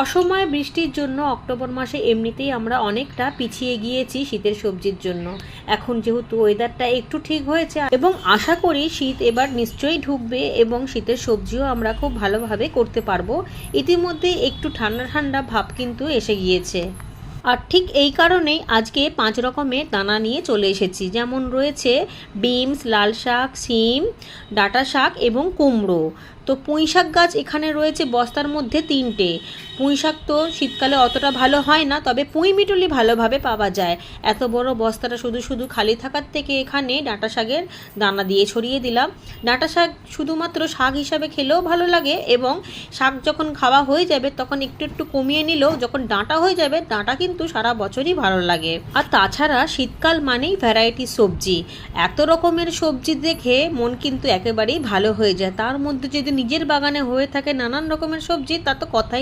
অসময়ে বৃষ্টির জন্য অক্টোবর মাসে এমনিতেই আমরা অনেকটা পিছিয়ে গিয়েছি শীতের সবজির জন্য। এখন যেহেতু ওয়েদারটা একটু ঠিক হয়েছে এবং আশা করি শীত এবার নিশ্চয়ই ঢুকবে এবং শীতের সবজিও আমরা খুব ভালোভাবে করতে পারব। ইতিমধ্যে একটু ঠান্ডা ঠান্ডা ভাব কিন্তু এসে গিয়েছে। আর ঠিক এই কারণেই আজকে পাঁচ রকমের দানা নিয়ে চলে এসেছি। যেমন রয়েছে বিমস লাল শাক, সিম, ডাঁটা শাক এবং কুমড়ো। তো পুঁই শাক গাছ এখানে রয়েছে বস্তার মধ্যে তিনটে। পুঁই শাক তো শীতকালে অতটা ভালো হয় না, তবে পুঁই মিটুলি ভালোভাবে পাওয়া যায়। এত বড় বস্তাটা শুধু শুধু খালি থাকার থেকে এখানে ডাঁটা শাকের দানা দিয়ে ছড়িয়ে দিলাম। ডাঁটা শাক শুধুমাত্র শাক হিসাবে খেলেও ভালো লাগে এবং শাক যখন খাওয়া হয়ে যাবে তখন একটু একটু কমিয়ে নিলেও যখন ডাঁটা হয়ে যাবে, ডাঁটা কিন্তু সারা বছরই ভালো লাগে। আর তাছাড়া শীতকাল মানেই ভ্যারাইটি সবজি। এত রকমের সবজি দেখে মন কিন্তু একেবারেই ভালো হয়ে যায়। তার মধ্যে যদি নিজের বাগানে হয়ে থাকে নানান রকমের সবজি, তা তো কথাই